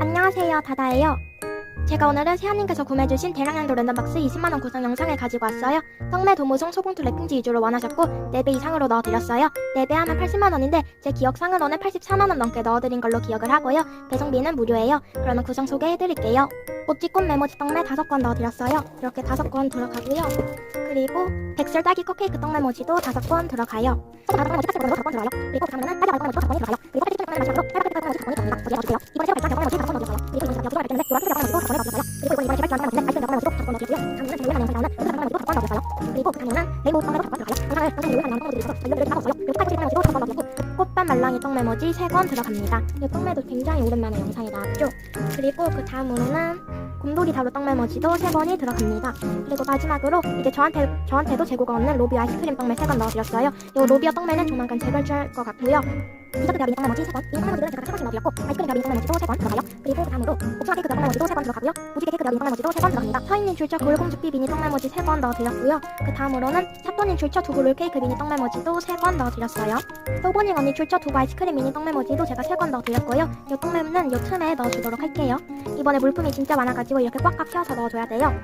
안녕하세요, 다다예요. 제가 오늘은 세아님께서 구매해주신 대량량도 랜덤박스 20만원 구성 영상을 가지고 왔어요. 떡매 도무송 소봉투 랩핑지 위주로 원하셨고 4배 이상으로 넣어드렸어요. 4배 하면 80만원인데 제 기억상으로는 84만원 넘게 넣어드린 걸로 기억을 하고요. 배송비는 무료예요. 그러면 구성 소개해드릴게요. 모찌꽃 메모 지 떡매 5건 넣어드렸어요. 이렇게 5건 들어가고요. 그리고 백설 딸기 컵케이크 떡 메모지도 5건 들어가요. 또 다섯 메모지 5건 들어가요. 그리고 꽃밭 말랑이 떡 메모지 3건 들어갑니다. 이 떡메도 굉장히 오랜만에 영상에 나왔죠. 그리고 그 다음으로는 곰돌이 다루 떡 메모지도 3번이 들어갑니다. 그리고 마지막으로 이제 저한테 저한테도 재고가 없는 로비오 아이스크림 떡메 3건 넣어드렸어요. 이 로비오 떡메는 조만간 재발주할 것 같고요. 디저트 떡 메모지 3건, 미니 떡 메모지는 제가 3건씩 넣어드렸고 아이스크림 미니 떡 메모지도 3건 들어가요. 그리고 그 다음으로 옥수수 케이크 떡 메모지도 3건 들어가고요. 무지개 케이크 미니 떡 메모지도 3건 들어갑니다. 서인님 출처 골공주피 미니 떡 메모지 3건 넣어드렸고요. 그 다음으로는 사또님 출처 두부 롤 케이크 미니 떡 메모지도 3건 넣어드렸어요. 또보닝 언니 출처 두부 아이스크림 미니 떡 메모지도 제가 3건 넣어드렸고요. 이 떡메는 요 틈에 넣어주도록 할게요. 이번에 물품이 진짜 많아가지고 이렇게 꽉꽉 채워서 넣어줘야 돼요.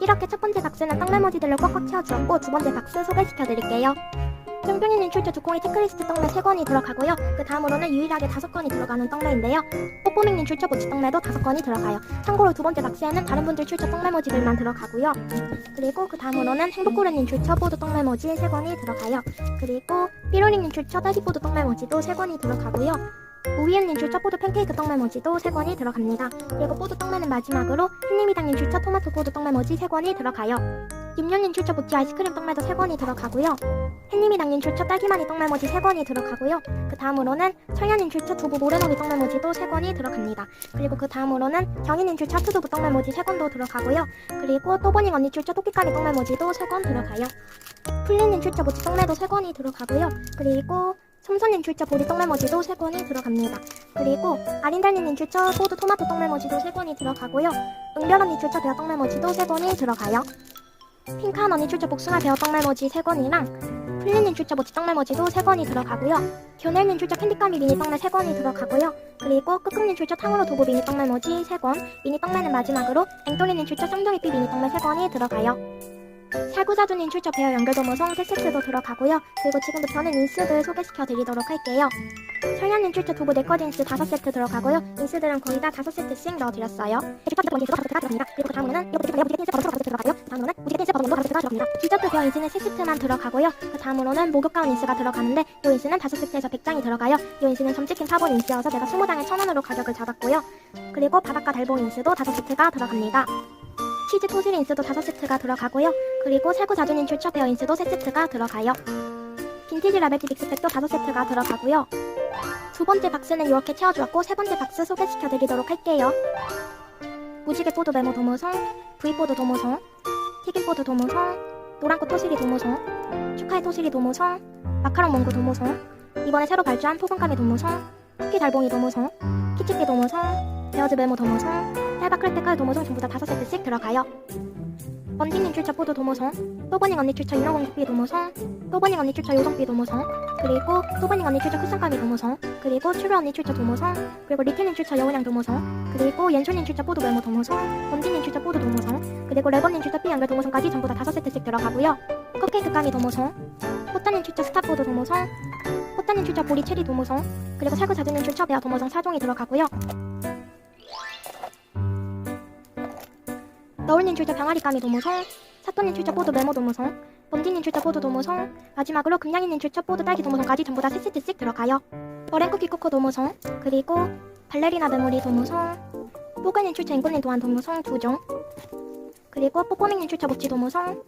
이렇게 첫 번째 박스는 떡 메모지들로 꽉꽉 채워주었고 두 번째 박스 소개시켜드릴게요. 뿅뿅이님 출처 두콩이 체크리스트 떡메 3건이 들어가고요. 그 다음으로는 유일하게 5건이 들어가는 떡메인데요. 뽀뽀밍님 출처 고치 떡메도 5건이 들어가요. 참고로 두 번째 박스에는 다른 분들 출처 떡 메모지들만 들어가고요. 그리고 그 다음으로는 행복고래님 출처 보드 떡 메 모지 3건이 들어가요. 그리고 삐로링님 출처 딸기보드 떡 메 모지도 3건이 들어가고요. 우이엔님 출처 보드 팬케이크 떡 메모지도 3건이 들어갑니다. 그리고 보드 떡메는 마지막으로 햇님이당님 출처 토마토 보드 떡 메모지 3건이 들어가요. 김윤님 출처 보치 아이스크림 떡메도 3건이 들어가고요. 햇님이 당님 출처 딸기마니 떡 메모지 3건이 들어가고요. 그 다음으로는 철야님 출처 두부 모래놀이 떡 메모지도 3건이 들어갑니다. 그리고 그 다음으로는 경희님 출처 하트두부 떡 메모지 3건도 들어가고요. 그리고 또보닝 언니 출처 토끼까미 떡 메모지도 3건 들어가요. 풀리님 출처 모치 떡메도 3건이 들어가고요. 그리고 솜손님 출처 보리 떡메모지도 3건이 들어갑니다. 그리고 아린달님 출처 포드 토마토 떡메모지도 3건이 들어가고요. 은별 언니 출처 베어 떡메모지도 3건이 들어가요. 핑크한 언니 출처 복숭아 베어 떡메모지 3건이랑 풀리님 출처 모치 떡메모지도 3건이 들어가고요. 교넬님 출처 캔디까미 미니 떡메 3건이 들어가고요. 그리고 끄끄님 출처 탕후루 도구 미니 떡메모지 3건, 미니 떡메는 마지막으로 앵돌리님 출처 쌍둥이삐 미니 떡메 3건이 들어가요. 살구자주님 출처 베어 연결도무송 3세트도 들어가고요. 그리고 지금부터는 인스들 소개시켜 드리도록 할게요. 철야님 출처 두부 네커진스 5세트 들어가고요. 인스들은 거의 다 5세트씩 넣어드렸어요. 주터 디저트 원진스도 5세트가 들어갑니다. 그리고 그 다음으로는 이거 무지개 무지개 틴스 버섯 5세트 들어가요. 다음으로는 무지개 틴스 버섯도 5세트가 들어갑니다. 디저트 베어 인스는 3세트만 들어가고요. 그 다음으로는 목욕 가운 인스가 들어가는데 요 인스는 5세트에서 100장이 들어가요. 요 인스는 점찍힌 파본 인스여서 제가 20장에 1000원으로 가격을 잡았고요. 그리고 바닷가 달봉 인스도 5세트가 들어갑니다. 치즈 토실 인스도 5세트가 들어가고요. 그리고 살구 자주님 출처 베어 인스도 3세트가 들어가요. 빈티지 라벨티 믹스팩도 5세트가 들어가고요. 두 번째 박스는 이렇게 채워주었고 세 번째 박스 소개시켜드리도록 할게요. 무지개 보드 메모 도무성, V보드 도무성, 튀김보드 도무성, 노란꽃 토시리 도무성, 축하의 토시리 도무성, 마카롱 몽구 도무성, 이번에 새로 발주한 포근감이 도무성, 쿠키 달봉이 도무성, 키치피 도무성, 베어즈 메모 도무성, 헬바 크래테칼 도무성 전부 다 5세트씩 들어가요. 번디님 출처 포도 도무성, 또버닝 언니 출처 인어공주비 도무성, 또버닝 언니 출처 요성비 도무성, 그리고 또버닝 언니 출처 쿠션감이 도무성, 그리고 츄르 언니 출처 도무성, 그리고 리틀님 출처 여운양 도무성, 그리고 옌쇼님 출처 포도 메모 도무성, 번디님 출처 포도 도무성, 그리고 레버님 출처 삐 연결 도무성까지 전부 다 5세트씩 들어가고요. 컵케이크 까미 도무성, 호타님 출처 스타포드 도무성, 호타님 출처 보리 체리 도무성, 그리고 살구 자주님 출처 베어 도무성 4종이 들어가고요. 너울님 출처 병아리 까미 도무성, 사또님 출처 보드 메모 도무성, 범디님 출처 보드 도무성, 마지막으로 금양이님 출처 보드 딸기 도무성까지 전부 다 3세트씩 들어가요. 머랭쿠키 코코 도무성, 그리고 발레리나 메모리 도무성, 뽀글님 출처 앵꽃님 도안 도무성 2종, 그리고 뽀뽀밍님 출처 모찌 도무성,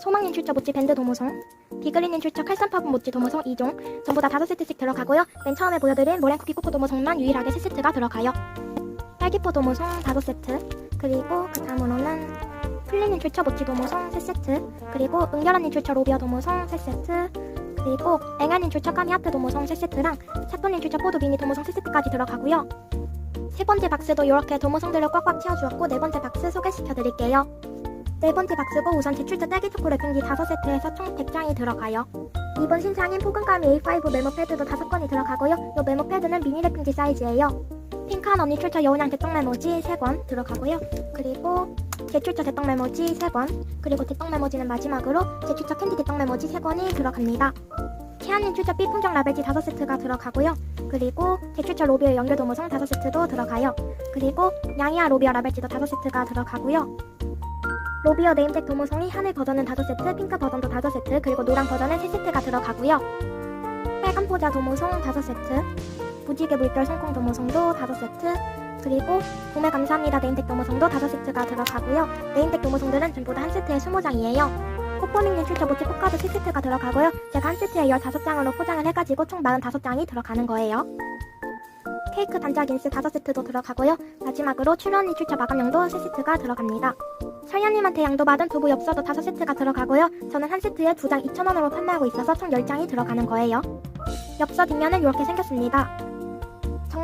소망님 출처 모찌 밴드 도무성, 비글리님 출처 칼산파분 모찌 도무성 2종, 전부 다 5세트씩 들어가고요. 맨 처음에 보여드린 머랭쿠키 코코 도무성만 유일하게 3세트가 들어가요. 딸기포 도무성 5세트, 그리고 그 다음으로는 플리님 출처 모찌 도무성 3세트 그리고 은결언니 출처 로비어 도무성 3세트 그리고 앵아님 출처 까미하트 도무성 3세트랑 사또님 출처 포도 미니 도무성 3세트까지 들어가고요. 세 번째 박스도 이렇게 도무성들을 꽉꽉 채워주었고 네 번째 박스 소개시켜드릴게요. 네 번째 박스고 우선 제출자 딸기 초콜릿 팽기 5세트에서 총 100장이 들어가요. 이번 신상인 포근감이 A5 메모 패드도 5건이 들어가고요. 이 메모 패드는 미니 랩핑지 사이즈예요 수한 언니 출처 여운양 대떡 메모지 3권 들어가고요. 그리고 제 출처 대떡 메모지 3권, 그리고 대떡 메모지는 마지막으로 제 출처 캔디 대떡 메모지 3권이 들어갑니다. 채안님 출처 B 풍경 라벨지 5세트가 들어가고요. 그리고 제 출처 로비어 연결 도무성 5세트도 들어가요. 그리고 양이야 로비어 라벨지도 5세트가 들어가고요. 로비어 네임택 도무송이 하늘 버전은 5세트, 핑크 버전도 5세트, 그리고 노랑 버전은 3세트가 들어가고요. 빨간 포자 도무송 5세트, 무지개 물결 손콩 도무송도 5세트, 그리고 봄에 감사합니다 네임택 도무송도 5세트가 들어가고요. 네임택 도무송들은 전부 다 한 세트에 20장이에요. 코코밍님 출처 모찌 꽃가드 3세트가 들어가고요. 제가 한 세트에 15장으로 포장을 해가지고 총 45장이 들어가는 거예요. 케이크 단짝 인스 5세트도 들어가고요. 마지막으로 출연이 출처 마감용도 3세트가 들어갑니다. 설현님한테 양도받은 두부 엽서도 5세트가 들어가고요. 저는 한 세트에 2장 2,000원으로 판매하고 있어서 총 10장이 들어가는 거예요. 엽서 뒷면은 이렇게 생겼습니다.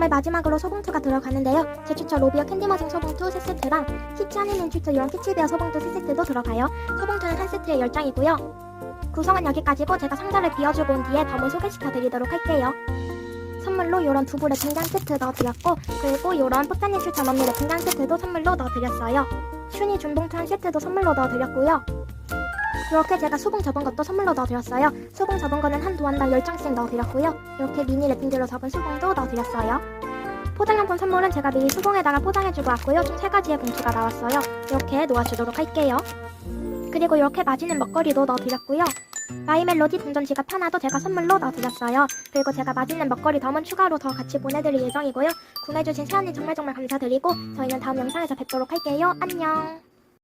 정말 마지막으로 소봉투가 들어가는데요. 제 추천 로비어 캔디머징 소봉투 3세트랑 키치하니님 추천 이런 키치베어 소봉투 3세트도 들어가요. 소봉투는 한 세트에 10장이고요. 구성은 여기까지고 제가 상자를 비워주고 온 뒤에 덤을 소개시켜드리도록 할게요. 선물로 이런 두부 랩핑장 세트 넣어드렸고 그리고 이런 포타님 추천 언니 랩핑장 세트도 선물로 넣어드렸어요. 슈니 준봉투 한 세트도 선물로 넣어드렸고요. 이렇게 제가 수봉 접은 것도 선물로 넣어드렸어요. 수봉 접은 거는 한 도안당 10장씩 넣어드렸고요. 이렇게 미니 랩핑들로 접은 수봉도 넣어드렸어요. 포장용품 선물은 제가 미리 수봉에다가 포장해주고 왔고요. 총 3가지의 봉투가 나왔어요. 이렇게 놓아주도록 할게요. 그리고 이렇게 맛있는 먹거리도 넣어드렸고요. 마이멜로디 동전 지갑 하나도 제가 선물로 넣어드렸어요. 그리고 제가 맛있는 먹거리 덤은 추가로 더 같이 보내드릴 예정이고요. 구매해주신 세언니 정말 정말 감사드리고 저희는 다음 영상에서 뵙도록 할게요. 안녕.